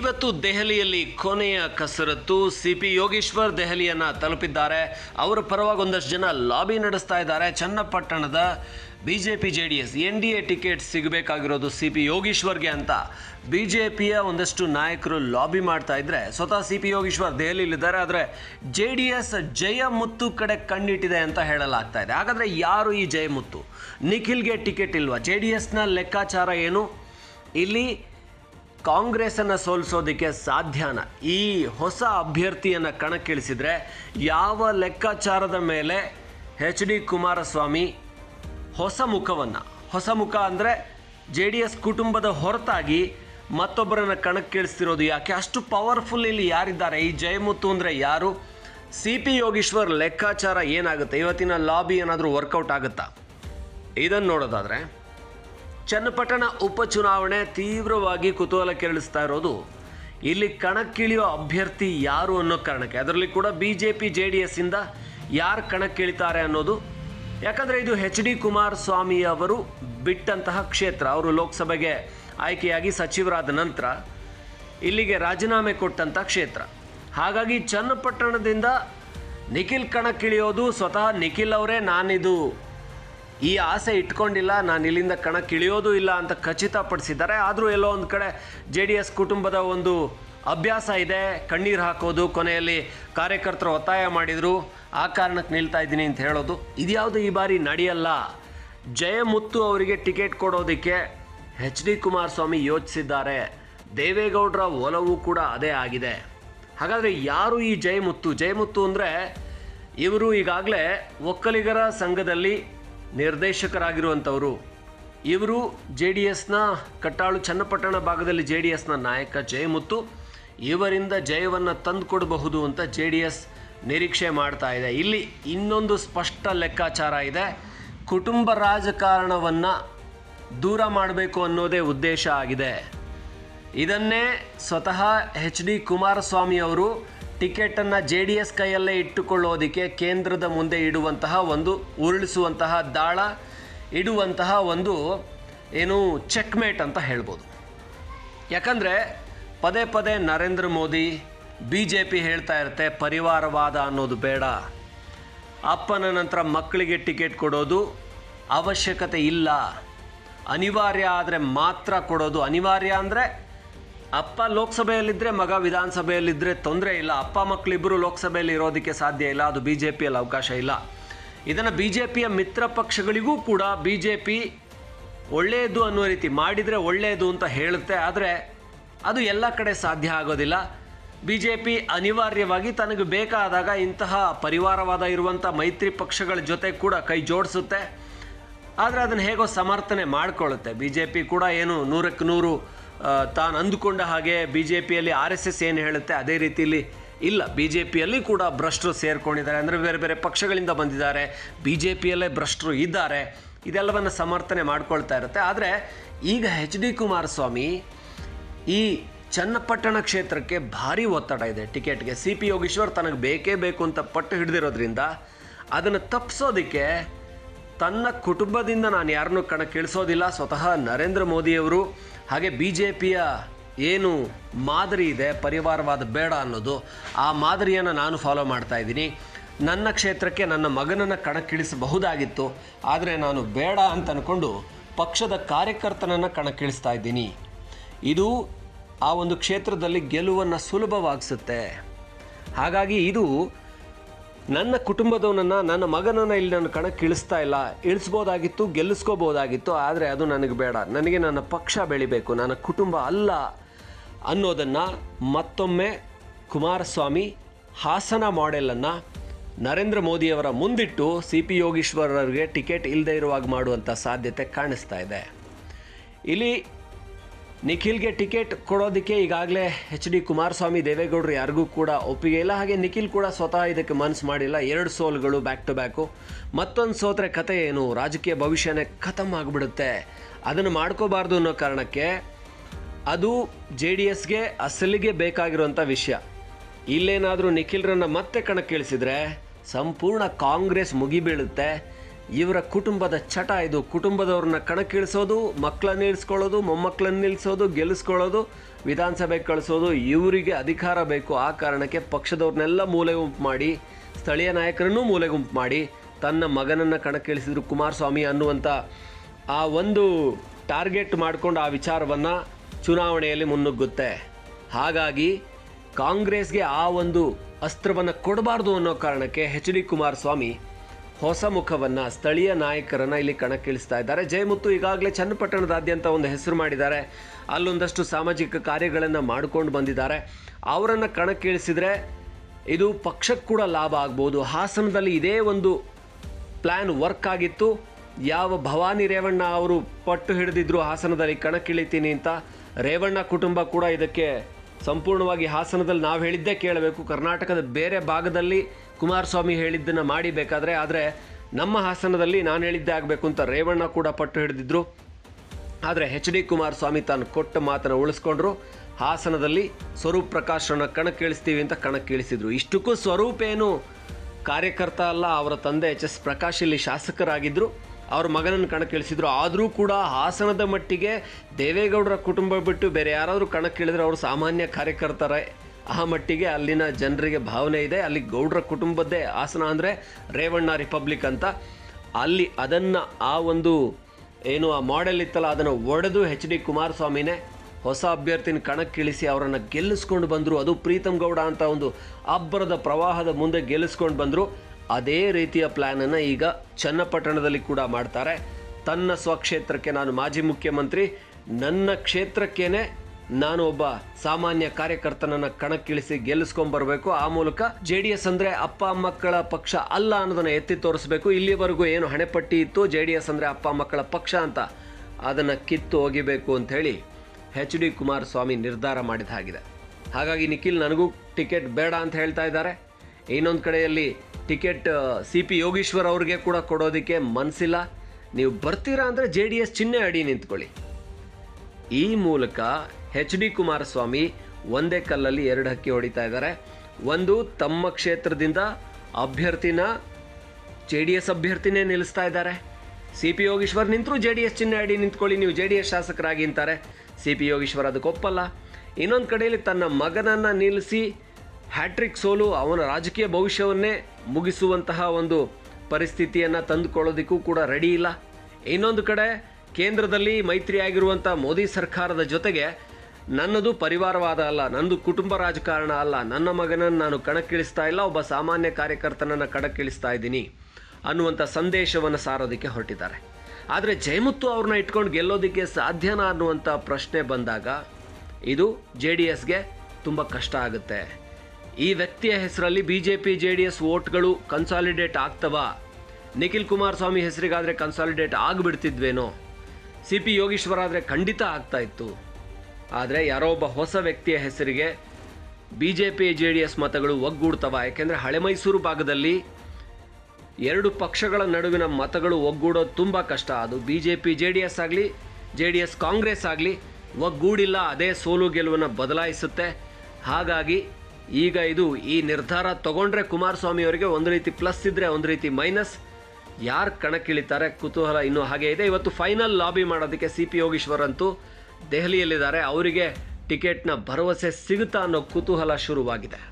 ಇವತ್ತು ದೆಹಲಿಯಲ್ಲಿ ಕೊನೆಯ ಕಸರತ್ತು. ಸಿ ಪಿ ಯೋಗೇಶ್ವರ್ ದೆಹಲಿಯನ್ನು ತಲುಪಿದ್ದಾರೆ. ಅವರ ಪರವಾಗಿ ಒಂದಷ್ಟು ಜನ ಲಾಬಿ ನಡೆಸ್ತಾ ಇದ್ದಾರೆ. ಚನ್ನಪಟ್ಟಣದ B J P J D S N D A ticket ಸಿಗಬೇಕಾಗಿರೋದು C P ಯೋಗೇಶ್ವರ್ಗೆ ಅಂತ. ಬಿ ಜೆ ಪಿಯ ಒಂದಷ್ಟು ನಾಯಕರು ಲಾಬಿ ಮಾಡ್ತಾ ಇದ್ದರೆ ಸ್ವತಃ ಸಿ ಪಿ ಯೋಗೇಶ್ವರ್ ದೆಹಲಿಯಲ್ಲಿದ್ದಾರೆ. ಆದರೆ ಜೆ ಡಿ ಎಸ್ ಜಯಮುತ್ತು ಕಡೆ ಕಣ್ಣಿಟ್ಟಿದೆ ಅಂತ ಹೇಳಲಾಗ್ತಾ ಇದೆ. ಹಾಗಾದರೆ ಯಾರು ಈ ಜಯಮುತ್ತು ನಿಖಿಲ್ಗೆ ಟಿಕೆಟ್ ಇಲ್ವಾ? ಜೆ ಡಿ ಎಸ್ನ ಲೆಕ್ಕಾಚಾರ ಏನು? ಇಲ್ಲಿ ಕಾಂಗ್ರೆಸ್ಸನ್ನು ಸೋಲಿಸೋದಕ್ಕೆ ಸಾಧ್ಯನ? ಈ ಹೊಸ ಅಭ್ಯರ್ಥಿಯನ್ನು ಕಣಕ್ಕಿಳಿಸಿದರೆ ಯಾವ ಲೆಕ್ಕಾಚಾರದ ಮೇಲೆ ಎಚ್ ಡಿ ಕುಮಾರಸ್ವಾಮಿ ಹೊಸ ಮುಖವನ್ನು? ಹೊಸ ಮುಖ ಅಂದರೆ ಜೆ ಡಿ ಎಸ್ ಕುಟುಂಬದ ಹೊರತಾಗಿ ಮತ್ತೊಬ್ಬರನ್ನು ಕಣಕ್ಕಿಳಿಸ್ತಿರೋದು ಯಾಕೆ? ಅಷ್ಟು ಪವರ್ಫುಲ್ ಇಲ್ಲಿ ಯಾರಿದ್ದಾರೆ? ಈ ಜಯಮುತ್ತು ಅಂದರೆ ಯಾರು? ಸಿ ಪಿ ಯೋಗೀಶ್ವರ್ ಲೆಕ್ಕಾಚಾರ ಏನಾಗುತ್ತೆ? ಇವತ್ತಿನ ಲಾಬಿ ಏನಾದರೂ ವರ್ಕೌಟ್ ಆಗುತ್ತಾ? ಇದನ್ನು ನೋಡೋದಾದರೆ ಚನ್ನಪಟ್ಟಣ ಉಪಚುನಾವಣೆ ತೀವ್ರವಾಗಿ ಕುತೂಹಲ ಕೆರಳಿಸ್ತಾ ಇರೋದು. ಇಲ್ಲಿ ಕಣಕ್ಕಿಳಿಯೋ ಅಭ್ಯರ್ಥಿ ಯಾರು ಅನ್ನೋ ಕಾರಣಕ್ಕೆ. ಅದರಲ್ಲಿ ಕೂಡ B J P J D ಎಸ್ಸಿಂದ ಯಾರು ಕಣಕ್ಕಿಳಿತಾರೆ ಅನ್ನೋದು. ಯಾಕಂದರೆ ಇದು ಎಚ್ ಡಿ ಕುಮಾರಸ್ವಾಮಿ ಅವರು ಬಿಟ್ಟಂತಹ ಕ್ಷೇತ್ರ. ಅವರು ಲೋಕಸಭೆಗೆ ಆಯ್ಕೆಯಾಗಿ ಸಚಿವರಾದ ನಂತರ ಇಲ್ಲಿಗೆ ರಾಜೀನಾಮೆ ಕೊಟ್ಟಂಥ ಕ್ಷೇತ್ರ. ಹಾಗಾಗಿ ಚನ್ನಪಟ್ಟಣದಿಂದ ನಿಖಿಲ್ ಕಣಕ್ಕಿಳಿಯೋದು ಸ್ವತಃ ನಿಖಿಲ್ ಅವರೇ, ನಾನಿದು. ಈ ಆಸೆ ಇಟ್ಕೊಂಡಿಲ್ಲ, ನಾನು ಇಲ್ಲಿಂದ ಕಣಕ್ಕಿಳಿಯೋದು ಇಲ್ಲ ಅಂತ ಖಚಿತಪಡಿಸಿದ್ದಾರೆ. ಆದರೂ ಎಲ್ಲೋ ಒಂದು ಕಡೆ ಜೆ ಡಿ ಎಸ್ ಕುಟುಂಬದ ಒಂದು ಅಭ್ಯಾಸ ಇದೆ. ಕಣ್ಣೀರು ಹಾಕೋದು, ಕೊನೆಯಲ್ಲಿ ಕಾರ್ಯಕರ್ತರು ಒತ್ತಾಯ ಮಾಡಿದರು. ಆ ಕಾರಣಕ್ಕೆ ನಿಲ್ತಾ ಇದ್ದೀನಿ ಅಂತ ಹೇಳೋದು. ಇದ್ಯಾವುದು ಈ ಬಾರಿ ನಡೆಯಲ್ಲ? ಜಯಮುತ್ತು ಅವರಿಗೆ ಟಿಕೆಟ್ ಕೊಡೋದಕ್ಕೆ ಎಚ್ ಡಿ ಕುಮಾರಸ್ವಾಮಿ ಯೋಚಿಸಿದ್ದಾರೆ. ದೇವೇಗೌಡರ ಒಲವು ಕೂಡ ಅದೇ ಆಗಿದೆ. ಹಾಗಾದರೆ ಯಾರು ಈ ಜಯಮುತ್ತು? ಜಯಮುತ್ತು ಅಂದರೆ ಇವರು ಈಗಾಗಲೇ ಒಕ್ಕಲಿಗರ ಸಂಘದಲ್ಲಿ ನಿರ್ದೇಶಕರಾಗಿರುವಂಥವರು, ಇವರು ಜೆ ಡಿ ಎಸ್ನ ಕಟ್ಟಾಳು ಚನ್ನಪಟ್ಟಣ ಭಾಗದಲ್ಲಿ ಜೆ ಡಿ ಎಸ್ನ ನಾಯಕ ಜಯಮುತ್ತು, ಇವರಿಂದ ಜಯವನ್ನು ತಂದುಕೊಡಬಹುದು ಅಂತ ಜೆ ಡಿ ಎಸ್ ನಿರೀಕ್ಷೆ ಮಾಡ್ತಾ ಇದೆ. ಇಲ್ಲಿ ಇನ್ನೊಂದು ಸ್ಪಷ್ಟ ಲೆಕ್ಕಾಚಾರ ಇದೆ. ಕುಟುಂಬ ರಾಜಕಾರಣವನ್ನು ದೂರ ಮಾಡಬೇಕು ಅನ್ನೋದೇ ಉದ್ದೇಶ ಆಗಿದೆ. ಇದನ್ನೇ ಸ್ವತಃ ಎಚ್ ಡಿ ಕುಮಾರಸ್ವಾಮಿ ಅವರು ಟಿಕೆಟನ್ನು ಜೆ ಡಿ ಎಸ್ ಕೈಯಲ್ಲೇ ಇಟ್ಟುಕೊಳ್ಳೋದಕ್ಕೆ ಕೇಂದ್ರದ ಮುಂದೆ ಇಡುವಂತಹ ಒಂದು ಉರುಳಿಸುವಂತಹ ದಾಳ, ಇಡುವಂತಹ ಒಂದು ಏನು ಚೆಕ್ಮೇಟ್ ಅಂತ ಹೇಳ್ಬೋದು. ಯಾಕಂದರೆ ಪದೇ ಪದೇ Narendra Modi B J P ಹೇಳ್ತಾ ಇರುತ್ತೆ, ಪರಿವಾರವಾದ ಅನ್ನೋದು ಬೇಡ. ಅಪ್ಪನ ನಂತರ ಮಕ್ಕಳಿಗೆ ಟಿಕೆಟ್ ಕೊಡೋದು ಅವಶ್ಯಕತೆ ಇಲ್ಲ. ಅನಿವಾರ್ಯ ಆದರೆ ಮಾತ್ರ ಕೊಡೋದು ಅನಿವಾರ್ಯ ಅಂದರೆ ಅಪ್ಪ ಲೋಕಸಭೆಯಲ್ಲಿದ್ದರೆ ಮಗ ವಿಧಾನಸಭೆಯಲ್ಲಿದ್ದರೆ ತೊಂದರೆ ಇಲ್ಲ. ಅಪ್ಪ ಮಕ್ಕಳಿಬ್ಬರು ಲೋಕಸಭೆಯಲ್ಲಿ ಇರೋದಕ್ಕೆ ಸಾಧ್ಯ ಇಲ್ಲ. ಅದು ಬಿ ಜೆ ಪಿಯಲ್ಲಿ ಅವಕಾಶ ಇಲ್ಲ. ಇದನ್ನು ಬಿ ಜೆ ಪಿಯ ಮಿತ್ರ ಪಕ್ಷಗಳಿಗೂ ಕೂಡ ಬಿ ಜೆ ಪಿ ಒಳ್ಳೆಯದು ಅನ್ನೋ ರೀತಿ ಮಾಡಿದರೆ ಒಳ್ಳೆಯದು ಅಂತ ಹೇಳುತ್ತೆ. ಆದರೆ ಅದು ಎಲ್ಲ ಕಡೆ ಸಾಧ್ಯ ಆಗೋದಿಲ್ಲ. ಬಿ ಜೆ ಪಿ ಅನಿವಾರ್ಯವಾಗಿ ತನಗೆ ಬೇಕಾದಾಗ ಇಂತಹ ಪರಿವಾರವಾದ ಇರುವಂಥ ಮೈತ್ರಿ ಪಕ್ಷಗಳ ಜೊತೆ ಕೂಡ ಕೈ ಜೋಡಿಸುತ್ತೆ. ಆದರೆ ಅದನ್ನು ಹೇಗೋ ಸಮರ್ಥನೆ ಮಾಡಿಕೊಳ್ಳುತ್ತೆ. ಬಿ ಜೆ ಪಿ ಕೂಡ ಏನು ನೂರಕ್ಕೆ ನೂರು ತಾನು ಅಂದುಕೊಂಡ ಹಾಗೆ ಬಿ ಜೆ ಪಿಯಲ್ಲಿ ಆರ್ ಎಸ್ ಎಸ್ ಏನು ಹೇಳುತ್ತೆ ಅದೇ ರೀತಿಯಲ್ಲಿ ಇಲ್ಲ ಬಿ ಜೆ ಪಿಯಲ್ಲಿ ಕೂಡ ಭ್ರಷ್ಟರು ಸೇರ್ಕೊಂಡಿದ್ದಾರೆ. ಅಂದರೆ ಬೇರೆ ಬೇರೆ ಪಕ್ಷಗಳಿಂದ ಬಂದಿದ್ದಾರೆ. ಬಿ ಜೆ ಪಿಯಲ್ಲೇ ಭ್ರಷ್ಟರು ಇದ್ದಾರೆ. ಇದೆಲ್ಲವನ್ನು ಸಮರ್ಥನೆ ಮಾಡ್ಕೊಳ್ತಾ ಇರುತ್ತೆ. ಆದರೆ ಈಗ ಎಚ್ ಡಿ ಕುಮಾರಸ್ವಾಮಿ ಈ ಚನ್ನಪಟ್ಟಣ ಕ್ಷೇತ್ರಕ್ಕೆ ಭಾರಿ ಒತ್ತಡ ಇದೆ ಟಿಕೆಟ್ಗೆ. ಸಿ ಪಿ ಯೋಗೀಶ್ವರ್ ತನಗೆ ಬೇಕೇ ಬೇಕು ಅಂತ ಪಟ್ಟು ಹಿಡಿದಿರೋದ್ರಿಂದ ಅದನ್ನು ತಪ್ಪಿಸೋದಕ್ಕೆ ತನ್ನ ಕುಟುಂಬದಿಂದ ನಾನು ಯಾರನ್ನೂ ಕಣಕ್ಕಿಳಿಸೋದಿಲ್ಲ. ಸ್ವತಃ ನರೇಂದ್ರ ಮೋದಿಯವರು ಹಾಗೆ ಬಿ ಜೆ ಪಿಯ ಏನು ಮಾದರಿ ಇದೆ, ಪರಿವಾರವಾದ ಬೇಡ ಅನ್ನೋದು, ಆ ಮಾದರಿಯನ್ನು ನಾನು ಫಾಲೋ ಮಾಡ್ತಾ ಇದ್ದೀನಿ. ನನ್ನ ಕ್ಷೇತ್ರಕ್ಕೆ ನನ್ನ ಮಗನನ್ನು ಕಣಕ್ಕಿಳಿಸಬಹುದಾಗಿತ್ತು. ಆದರೆ ನಾನು ಬೇಡ ಅಂತ ಅಂದ್ಕೊಂಡು ಪಕ್ಷದ ಕಾರ್ಯಕರ್ತನನ್ನು ಕಣಕ್ಕಿಳಿಸ್ತಾ ಇದ್ದೀನಿ. ಇದು ಆ ಒಂದು ಕ್ಷೇತ್ರದಲ್ಲಿ ಗೆಲುವನ್ನು ಸುಲಭವಾಗಿಸುತ್ತೆ. ಹಾಗಾಗಿ ಇದು ನನ್ನ ಕುಟುಂಬದವನನ್ನು, ನನ್ನ ಮಗನನ್ನು ಇಲ್ಲಿ ನಾನು ಕಣಕ್ಕೆ ಇಳಿಸ್ತಾ ಇಲ್ಲ. ಇಳಿಸ್ಬೋದಾಗಿತ್ತು ಗೆಲ್ಲಿಸ್ಕೋಬೋದಾಗಿತ್ತು ಆದರೆ ಅದು ನನಗೆ ಬೇಡ. ನನಗೆ ನನ್ನ ಪಕ್ಷ ಬೆಳಿಬೇಕು, ನನ್ನ ಕುಟುಂಬ ಅಲ್ಲ ಅನ್ನೋದನ್ನು ಮತ್ತೊಮ್ಮೆ ಕುಮಾರಸ್ವಾಮಿ ಹಾಸನ ಮಾಡೆಲನ್ನು ನರೇಂದ್ರ ಮೋದಿಯವರ ಮುಂದಿಟ್ಟು ಸಿ ಪಿ ಯೋಗೀಶ್ವರರಿಗೆ ಟಿಕೆಟ್ ಇಲ್ಲದೇ ಇರುವಾಗ ಮಾಡುವಂಥ ಸಾಧ್ಯತೆ ಕಾಣಿಸ್ತಾ ಇದೆ. ಇಲ್ಲಿ ನಿಖಿಲ್ಗೆ ಟಿಕೆಟ್ ಕೊಡೋದಕ್ಕೆ ಈಗಾಗಲೇ ಎಚ್ ಡಿ ಕುಮಾರಸ್ವಾಮಿ ದೇವೇಗೌಡರು ಯಾರಿಗೂ ಕೂಡ ಒಪ್ಪಿಗೆ ಇಲ್ಲ. ಹಾಗೆ ನಿಖಿಲ್ ಕೂಡ ಸ್ವತಃ ಇದಕ್ಕೆ ಮನಸ್ಸು ಮಾಡಿಲ್ಲ. ಎರಡು ಸೋಲ್ಗಳು ಬ್ಯಾಕ್ ಟು ಬ್ಯಾಕು ಮತ್ತೊಂದು ಸೋತ್ರೆ ಕತೆ ಏನು? ರಾಜಕೀಯ ಭವಿಷ್ಯನೇ ಖತಮ್ ಆಗಿಬಿಡುತ್ತೆ. ಅದನ್ನು ಮಾಡ್ಕೋಬಾರ್ದು ಅನ್ನೋ ಕಾರಣಕ್ಕೆ ಅದು ಜೆ ಡಿ ಎಸ್ಗೆ ಅಸಲಿಗೆ ಬೇಕಾಗಿರುವಂಥ ವಿಷಯ. ಇಲ್ಲೇನಾದರೂ ನಿಖಿಲ್ರನ್ನ ಮತ್ತೆ ಕಣಕ್ಕಿಳಿಸಿದ್ರೆ ಸಂಪೂರ್ಣ ಕಾಂಗ್ರೆಸ್ ಮುಗಿಬೀಳುತ್ತೆ. ಇವರ ಕುಟುಂಬದ ಚಟ ಇದು. ಕುಟುಂಬದವ್ರನ್ನ ಕಣಕ್ಕಿಳಿಸೋದು ಮಕ್ಕಳನ್ನ ಇಳಿಸ್ಕೊಳ್ಳೋದು ಮೊಮ್ಮಕ್ಕಳನ್ನ ನಿಲ್ಲಿಸೋದು ಗೆಲ್ಲಿಸ್ಕೊಳ್ಳೋದು ವಿಧಾನಸಭೆಗೆ ಕಳಿಸೋದು, ಇವರಿಗೆ ಅಧಿಕಾರ ಬೇಕು. ಆ ಕಾರಣಕ್ಕೆ ಪಕ್ಷದವ್ರನ್ನೆಲ್ಲ ಮೂಲೆ ಗುಂಪು ಮಾಡಿ, ಸ್ಥಳೀಯ ನಾಯಕರನ್ನೂ ಮೂಲೆ ಗುಂಪು ಮಾಡಿ, ತನ್ನ ಮಗನನ್ನು ಕಣಕ್ಕಿಳಿಸಿದ್ರು ಕುಮಾರಸ್ವಾಮಿ ಅನ್ನುವಂಥ ಆ ಒಂದು ಟಾರ್ಗೆಟ್ ಮಾಡಿಕೊಂಡು ಆ ವಿಚಾರವನ್ನು ಚುನಾವಣೆಯಲ್ಲಿ ಮುನ್ನುಗ್ಗುತ್ತೆ. ಹಾಗಾಗಿ ಕಾಂಗ್ರೆಸ್ಗೆ ಆ ಒಂದು ಅಸ್ತ್ರವನ್ನು ಕೊಡಬಾರ್ದು ಅನ್ನೋ ಕಾರಣಕ್ಕೆ ಎಚ್ ಡಿ ಕುಮಾರಸ್ವಾಮಿ ಹೊಸ ಮುಖವನ್ನು ಸ್ಥಳೀಯ ನಾಯಕರನ್ನು ಇಲ್ಲಿ ಕಣಕ್ಕಿಳಿಸ್ತಾ ಇದ್ದಾರೆ. ಜಯಮುತ್ತು ಈಗಾಗಲೇ ಚನ್ನಪಟ್ಟಣದಾದ್ಯಂತ ಒಂದು ಹೆಸರು ಮಾಡಿದ್ದಾರೆ. ಅಲ್ಲೊಂದಷ್ಟು ಸಾಮಾಜಿಕ ಕಾರ್ಯಗಳನ್ನು ಮಾಡಿಕೊಂಡು ಬಂದಿದ್ದಾರೆ. ಅವರನ್ನು ಕಣಕ್ಕಿಳಿಸಿದರೆ ಇದು ಪಕ್ಷಕ್ಕೆ ಕೂಡ ಲಾಭ ಆಗ್ಬೋದು. ಹಾಸನದಲ್ಲಿ ಇದೇ ಒಂದು ಪ್ಲ್ಯಾನ್ ವರ್ಕ್ ಆಗಿತ್ತು. ಯಾವ ಭವಾನಿ ರೇವಣ್ಣ ಅವರು ಪಟ್ಟು ಹಿಡಿದಿದ್ರು ಹಾಸನದಲ್ಲಿ ಕಣಕ್ಕಿಳಿತೀನಿ ಅಂತ. ರೇವಣ್ಣ ಕುಟುಂಬ ಕೂಡ ಇದಕ್ಕೆ ಸಂಪೂರ್ಣವಾಗಿ ಹಾಸನದಲ್ಲಿ ನಾವು ಹೇಳಿದ್ದೇ ಕೇಳಬೇಕು. ಕರ್ನಾಟಕದ ಬೇರೆ ಭಾಗದಲ್ಲಿ ಕುಮಾರಸ್ವಾಮಿ ಹೇಳಿದ್ದನ್ನು ಮಾಡಿ ಬೇಕಾದರೆ ಆದರೆ ನಮ್ಮ ಹಾಸನದಲ್ಲಿ ನಾನು ಹೇಳಿದ್ದೇ ಆಗಬೇಕು ಅಂತ ರೇವಣ್ಣ ಕೂಡ ಪಟ್ಟು ಹಿಡಿದಿದ್ರು. ಆದರೆ ಎಚ್ ಡಿ ಕುಮಾರಸ್ವಾಮಿ ತಾನು ಕೊಟ್ಟ ಮಾತನ್ನು ಉಳಿಸ್ಕೊಂಡ್ರು. ಹಾಸನದಲ್ಲಿ ಸ್ವರೂಪ್ ಪ್ರಕಾಶನ ಕಣಕ್ಕಿಳಿಸ್ತೀವಿ ಅಂತ ಕಣಕ್ಕಿಳಿಸಿದ್ರು ಇಷ್ಟಕ್ಕೂ ಸ್ವರೂಪ ಏನು? ಕಾರ್ಯಕರ್ತ ಅಲ್ಲ, ಅವರ ತಂದೆ ಎಚ್ ಎಸ್ ಪ್ರಕಾಶ್ ಇಲ್ಲಿ ಶಾಸಕರಾಗಿದ್ದರು ಅವ್ರ ಮಗನನ್ನು ಕಣಕ್ಕಿಳಿಸಿದ್ರು ಆದರೂ ಕೂಡ ಹಾಸನದ ಮಟ್ಟಿಗೆ ದೇವೇಗೌಡರ ಕುಟುಂಬ ಬಿಟ್ಟು ಬೇರೆ ಯಾರಾದರೂ ಕಣಕ್ಕಿಳಿದ್ರೆ ಅವರು ಸಾಮಾನ್ಯ ಕಾರ್ಯಕರ್ತರ ಆ ಮಟ್ಟಿಗೆ ಅಲ್ಲಿನ ಜನರಿಗೆ ಭಾವನೆ ಇದೆ. ಅಲ್ಲಿ ಗೌಡ್ರ ಕುಟುಂಬದ್ದೇ ಹಾಸನ ಅಂದರೆ ರೇವಣ್ಣ ರಿಪಬ್ಲಿಕ್ ಅಂತ. ಅಲ್ಲಿ ಅದನ್ನು ಆ ಒಂದು ಏನು ಆ ಮಾಡೆಲ್ ಇತ್ತಲ್ಲ, ಅದನ್ನು ಒಡೆದು ಎಚ್ ಡಿ ಕುಮಾರಸ್ವಾಮಿನೇ ಹೊಸ ಅಭ್ಯರ್ಥಿನ ಕಣಕ್ಕಿಳಿಸಿ ಅವರನ್ನು ಗೆಲ್ಲಿಸ್ಕೊಂಡು ಬಂದರು. ಅದು ಪ್ರೀತಮ್ ಗೌಡ ಅಂತ ಒಂದು ಅಬ್ಬರದ ಪ್ರವಾಹದ ಮುಂದೆ ಗೆಲ್ಲಿಸ್ಕೊಂಡು ಬಂದರು. ಅದೇ ರೀತಿಯ ಪ್ಲ್ಯಾನನ್ನು ಈಗ ಚನ್ನಪಟ್ಟಣದಲ್ಲಿ ಕೂಡ ಮಾಡ್ತಾರೆ. ತನ್ನ ಸ್ವಕ್ಷೇತ್ರಕ್ಕೆ ನಾನು ಮಾಜಿ ಮುಖ್ಯಮಂತ್ರಿ. ನನ್ನ ಕ್ಷೇತ್ರಕ್ಕೇನೆ ನಾನು ಒಬ್ಬ ಸಾಮಾನ್ಯ ಕಾರ್ಯಕರ್ತನನ್ನ ಕಣಕ್ಕಿಳಿಸಿ ಗೆಲ್ಲಿಸ್ಕೊಂಡ್ಬರ್ಬೇಕು ಆ ಮೂಲಕ ಜೆ ಡಿ ಎಸ್ ಅಂದರೆ ಅಪ್ಪ, ಮಕ್ಕಳ ಪಕ್ಷ ಅಲ್ಲ ಅನ್ನೋದನ್ನ ಎತ್ತಿ ತೋರಿಸ್ಬೇಕು. ಇಲ್ಲಿವರೆಗೂ ಏನು ಹಣೆಪಟ್ಟಿ ಇತ್ತು ಜೆ ಎಸ್ ಅಂದರೆ ಅಪ್ಪ, ಮಕ್ಕಳ ಪಕ್ಷ ಅಂತ ಅದನ್ನು ಕಿತ್ತು ಒಗಿಬೇಕು ಅಂತ ಹೇಳಿ ಎಚ್ ಡಿ ಕುಮಾರಸ್ವಾಮಿ ನಿರ್ಧಾರ ಮಾಡಿದ ಹಾಗಿದೆ. ಹಾಗಾಗಿ ನಿಖಿಲ್, ನನಗೂ ಟಿಕೆಟ್ ಬೇಡ ಅಂತ ಹೇಳ್ತಾ ಇದ್ದಾರೆ. ಇನ್ನೊಂದು ಕಡೆಯಲ್ಲಿ ಟಿಕೆಟ್ ಸಿ ಪಿ ಯೋಗೀಶ್ವರ್ ಅವ್ರಿಗೆ ಕೂಡ ಕೊಡೋದಕ್ಕೆ ಮನಸ್ಸಿಲ್ಲ ನೀವು ಬರ್ತೀರಾ ಅಂದರೆ ಜೆ ಡಿ ಎಸ್ ಚಿಹ್ನೆ ಅಡಿ ನಿಂತ್ಕೊಳ್ಳಿ. ಈ ಮೂಲಕ ಎಚ್ ಡಿ ಕುಮಾರಸ್ವಾಮಿ ಒಂದೇ ಕಲ್ಲಲ್ಲಿ ಎರಡು ಹಕ್ಕಿ ಹೊಡಿತಾ ಇದ್ದಾರೆ. ಒಂದು ತಮ್ಮ ಕ್ಷೇತ್ರದಿಂದ ಅಭ್ಯರ್ಥಿನ ಜೆ ಡಿ ಎಸ್ ಅಭ್ಯರ್ಥಿನೇ ನಿಲ್ಲಿಸ್ತಾ ಇದ್ದಾರೆ. ಸಿ ಪಿ ಯೋಗೀಶ್ವರ್ ನಿಂತರು ಜೆ ಡಿ ಎಸ್ ಚಿಹ್ನೆ ಅಡಿ ನಿಂತ್ಕೊಳ್ಳಿ, ನೀವು ಜೆ ಡಿ ಎಸ್ ಶಾಸಕರಾಗಿ ಅಂತಾರೆ. ಸಿ ಪಿ ಯೋಗೀಶ್ವರ್ ಅದಕ್ಕೆ ಒಪ್ಪಲ್ಲ. ಇನ್ನೊಂದು ಕಡೆಯಲ್ಲಿ ತನ್ನ ಮಗನನ್ನು ನಿಲ್ಲಿಸಿ ಹ್ಯಾಟ್ರಿಕ್ ಸೋಲು ಅವನ ರಾಜಕೀಯ ಭವಿಷ್ಯವನ್ನೇ ಮುಗಿಸುವಂತಹ ಒಂದು ಪರಿಸ್ಥಿತಿಯನ್ನು ತಂದುಕೊಳ್ಳೋದಕ್ಕೂ ಕೂಡ ರೆಡಿ ಇಲ್ಲ. ಇನ್ನೊಂದು ಕಡೆ ಕೇಂದ್ರದಲ್ಲಿ ಮೈತ್ರಿ ಆಗಿರುವಂಥ ಮೋದಿ ಸರ್ಕಾರದ ಜೊತೆಗೆ ನನ್ನದು ಪರಿವಾರವಾದ ಅಲ್ಲ, ನಂದು ಕುಟುಂಬ ರಾಜಕಾರಣ ಅಲ್ಲ, ನನ್ನ ಮಗನನ್ನು ನಾನು ಕಣಕ್ಕಿಳಿಸ್ತಾ ಇಲ್ಲ, ಒಬ್ಬ ಸಾಮಾನ್ಯ ಕಾರ್ಯಕರ್ತನನ್ನು ಕಣಕ್ಕಿಳಿಸ್ತಾ ಇದ್ದೀನಿ ಅನ್ನುವಂಥ ಸಂದೇಶವನ್ನು ಸಾರೋದಕ್ಕೆ ಹೊರಟಿದ್ದಾರೆ. ಆದರೆ ಜಯಮುತ್ತು ಅವ್ರನ್ನ ಇಟ್ಕೊಂಡು ಗೆಲ್ಲೋದಕ್ಕೆ ಸಾಧ್ಯನಾ ಅನ್ನುವಂಥ ಪ್ರಶ್ನೆ ಬಂದಾಗ, ಇದು ಜೆ ಡಿ ಎಸ್ಗೆ ತುಂಬ ಕಷ್ಟ ಆಗುತ್ತೆ. ಈ ವ್ಯಕ್ತಿಯ ಹೆಸರಲ್ಲಿ B J P, J D S ವೋಟ್ಗಳು consolidate ಆಗ್ತವಾ? ನಿಖಿಲ್ ಕುಮಾರಸ್ವಾಮಿ ಹೆಸರಿಗಾದರೆ ಕನ್ಸಾಲಿಡೇಟ್ ಆಗಿಬಿಡ್ತಿದ್ವೇನೋ? ಸಿ ಪಿ ಯೋಗೀಶ್ವರ ಆದರೆ ಖಂಡಿತ ಆಗ್ತಾ ಇತ್ತು. ಆದರೆ ಯಾರೋ ಒಬ್ಬ ಹೊಸ ವ್ಯಕ್ತಿಯ ಹೆಸರಿಗೆ B J P J D S ಮತಗಳು ಒಗ್ಗೂಡ್ತವ. ಯಾಕೆಂದರೆ ಹಳೆ ಮೈಸೂರು ಭಾಗದಲ್ಲಿ ಎರಡು ಪಕ್ಷಗಳ ನಡುವಿನ ಮತಗಳು ಒಗ್ಗೂಡೋದು ತುಂಬ ಕಷ್ಟ. ಅದು B J P J D S ಆಗಲಿ ಜೆ ಡಿ ಎಸ್ ಕಾಂಗ್ರೆಸ್ ಆಗಲಿ ಒಗ್ಗೂಡಿಲ್ಲ. ಅದೇ ಸೋಲು ಗೆಲುವನ್ನು ಬದಲಾಯಿಸುತ್ತೆ. ಹಾಗಾಗಿ ಈಗ ಇದು ಈ ನಿರ್ಧಾರ ತಗೊಂಡ್ರೆ ಕುಮಾರಸ್ವಾಮಿ ಅವರಿಗೆ ಒಂದು ರೀತಿ ಪ್ಲಸ್ ಇದ್ದರೆ ಒಂದು ರೀತಿ ಮೈನಸ್. ಯಾರು ಕಣಕ್ಕಿಳಿತಾರೆ? ಕುತೂಹಲ ಇನ್ನೂ ಹಾಗೆ ಇದೆ. ಇವತ್ತು ಫೈನಲ್ ಲಾಬಿ ಮಾಡೋದಕ್ಕೆ ಸಿ ಪಿ ಯೋಗೀಶ್ವರ್ ಅಂತೂ ದೆಹಲಿಯಲ್ಲಿದ್ದಾರೆ. ಅವರಿಗೆ ಟಿಕೆಟ್ನ ಭರವಸೆ ಸಿಗುತ್ತಾ ಅನ್ನೋ ಕುತೂಹಲ ಶುರುವಾಗಿದೆ.